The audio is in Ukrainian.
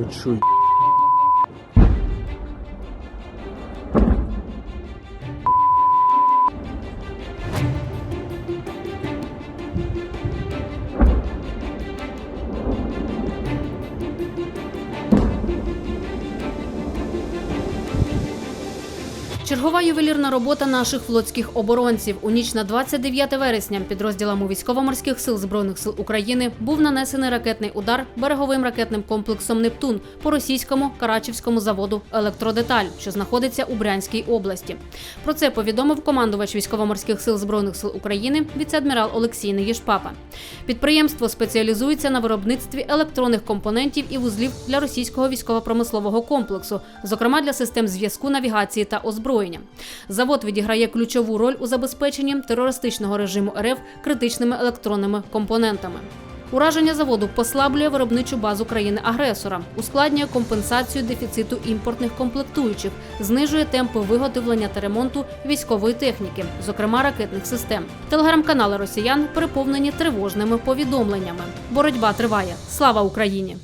Почуй. Чергова ювелірна робота наших флотських оборонців. У ніч на 29 вересня підрозділами військово-морських сил збройних сил України був нанесений ракетний удар береговим ракетним комплексом Нептун по російському Карачівському заводу Електродеталь, що знаходиться у Брянській області. Про це повідомив командувач військово-морських сил збройних сил України віце-адмірал Олексій Неєшпапа. Підприємство спеціалізується на виробництві електронних компонентів і вузлів для російського військово-промислового комплексу, зокрема для систем зв'язку, навігації та озброєння. Завод відіграє ключову роль у забезпеченні терористичного режиму РФ критичними електронними компонентами. Ураження заводу послаблює виробничу базу країни-агресора, ускладнює компенсацію дефіциту імпортних комплектуючих, знижує темпи виготовлення та ремонту військової техніки, зокрема ракетних систем. Телеграм-канали росіян переповнені тривожними повідомленнями. Боротьба триває. Слава Україні!